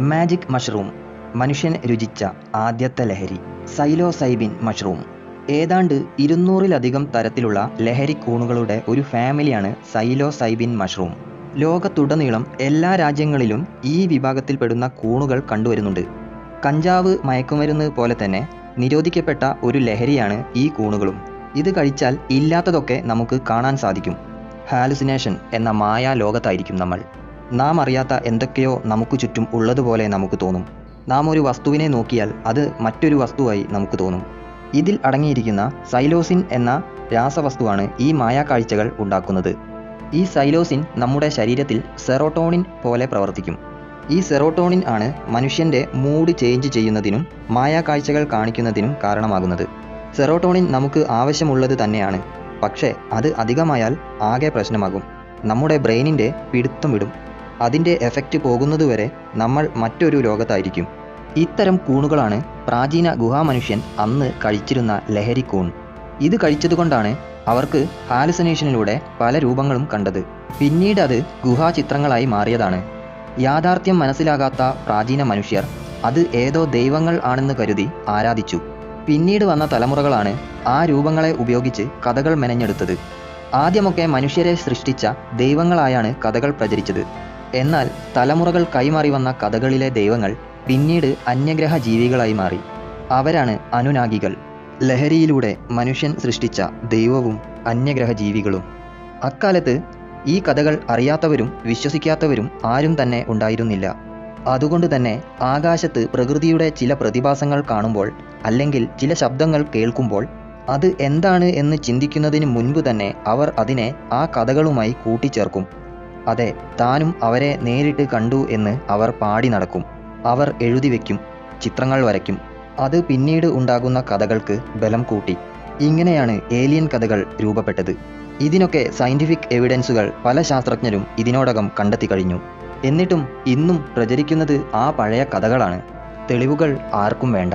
Magic mushroom. മനുഷ്യൻ രുചിച്ച ആദ്യത്തെ ലഹരി സൈലോസൈബിൻ മഷ്റൂം. ഏതാണ്ട് ഇരുന്നൂറിലധികം തരത്തിലുള്ള ലഹരി കൂണുകളുടെ ഒരു ഫാമിലിയാണ് സൈലോസൈബിൻ മഷ്റൂം. ലോകത്തുടനീളം എല്ലാ രാജ്യങ്ങളിലും ഈ വിഭാഗത്തിൽപ്പെടുന്ന കൂണുകൾ കണ്ടുവരുന്നുണ്ട്. കഞ്ചാവ് മയക്കുമരുന്ന് പോലെ തന്നെ നിരോധിക്കപ്പെട്ട ഒരു ലഹരിയാണ് ഈ കൂണുകളും. ഇത് കഴിച്ചാൽ ഇല്ലാത്തതൊക്കെ നമുക്ക് കാണാൻ സാധിക്കും. ഹാലുസിനേഷൻ എന്ന മായാ ലോകത്തായിരിക്കും നമ്മൾ. നാം അറിയാത്ത എന്തൊക്കെയോ നമുക്ക് ചുറ്റും ഉള്ളതുപോലെ നമുക്ക് തോന്നും. നാം ഒരു വസ്തുവിനെ നോക്കിയാൽ അത് മറ്റൊരു വസ്തുവായി നമുക്ക് തോന്നും. ഇതിൽ അടങ്ങിയിരിക്കുന്ന സൈലോസിൻ എന്ന രാസവസ്തുവാണ് ഈ മായാക്കാഴ്ചകൾ ഉണ്ടാക്കുന്നത്. ഈ സൈലോസിൻ നമ്മുടെ ശരീരത്തിൽ സെറോട്ടോണിൻ പോലെ പ്രവർത്തിക്കും. ഈ സെറോട്ടോണിൻ ആണ് മനുഷ്യന്റെ മൂഡ് ചേഞ്ച് ചെയ്യുന്നതിനും മായാക്കാഴ്ചകൾ കാണിക്കുന്നതിനും കാരണമാകുന്നത്. സെറോട്ടോണിൻ നമുക്ക് ആവശ്യമുള്ളത് തന്നെയാണ്. പക്ഷേ അത് അധികമായാൽ ആകെ പ്രശ്നമാകും. നമ്മുടെ ബ്രെയിനിന്റെ പിടുത്തം വിടും. അതിന്റെ എഫക്റ്റ് പോകുന്നതുവരെ നമ്മൾ മറ്റൊരു ലോകത്തായിരിക്കും. ഇത്തരം കൂണുകളാണ് പ്രാചീന ഗുഹാമനുഷ്യൻ അന്ന് കഴിച്ചിരുന്ന ലഹരി കൂൺ. ഇത് കഴിച്ചതുകൊണ്ടാണ് അവർക്ക് ഹാലുസിനേഷനിലൂടെ പല രൂപങ്ങളും കണ്ടത്. പിന്നീട് അത് ഗുഹാചിത്രങ്ങളായി മാറിയതാണ്. യാഥാർത്ഥ്യം മനസ്സിലാകാത്ത പ്രാചീന മനുഷ്യർ അത് ഏതോ ദൈവങ്ങൾ ആണെന്ന് കരുതി ആരാധിച്ചു. പിന്നീട് വന്ന തലമുറകളാണ് ആ രൂപങ്ങളെ ഉപയോഗിച്ച് കഥകൾ മെനഞ്ഞെടുത്തത്. ആദ്യമൊക്കെ മനുഷ്യരെ സൃഷ്ടിച്ച ദൈവങ്ങളായാണ് കഥകൾ പ്രചരിച്ചത്. എന്നാൽ തലമുറകൾ കൈമാറി വന്ന കഥകളിലെ ദൈവങ്ങൾ പിന്നീട് അന്യഗ്രഹ ജീവികളായി മാറി. അവരാണ് അനുനാഗികൾ. ലഹരിയിലൂടെ മനുഷ്യൻ സൃഷ്ടിച്ച ദൈവവും അന്യഗ്രഹ ജീവികളും അക്കാലത്ത് ഈ കഥകൾ അറിയാത്തവരും വിശ്വസിക്കാത്തവരും ആരും തന്നെ ഉണ്ടായിരുന്നില്ല. അതുകൊണ്ട് തന്നെ ആകാശത്ത് പ്രകൃതിയുടെ ചില പ്രതിഭാസങ്ങൾ കാണുമ്പോൾ അല്ലെങ്കിൽ ചില ശബ്ദങ്ങൾ കേൾക്കുമ്പോൾ അത് എന്താണ് എന്ന് ചിന്തിക്കുന്നതിന് മുൻപ് തന്നെ അവർ അതിനെ ആ കഥകളുമായി കൂട്ടിച്ചേർക്കും. അതെ താനും അവരെ നേരിട്ട് കണ്ടു എന്ന് അവർ പാടി നടക്കും. അവർ എഴുതി വയ്ക്കും ചിത്രങ്ങൾ വരയ്ക്കും. അത് പിന്നീട് ഉണ്ടാകുന്ന കഥകൾക്ക് ബലം കൂട്ടി. ഇങ്ങനെയാണ് ഏലിയൻ കഥകൾ രൂപപ്പെട്ടത്. ഇതിനൊക്കെ സയന്റിഫിക് എവിഡൻസുകൾ പല ശാസ്ത്രജ്ഞരും ഇതിനോടകം കണ്ടെത്തി കഴിഞ്ഞു. എന്നിട്ടും ഇന്നും പ്രചരിക്കുന്നത് ആ പഴയ കഥകളാണ്. തെളിവുകൾ ആർക്കും വേണ്ട.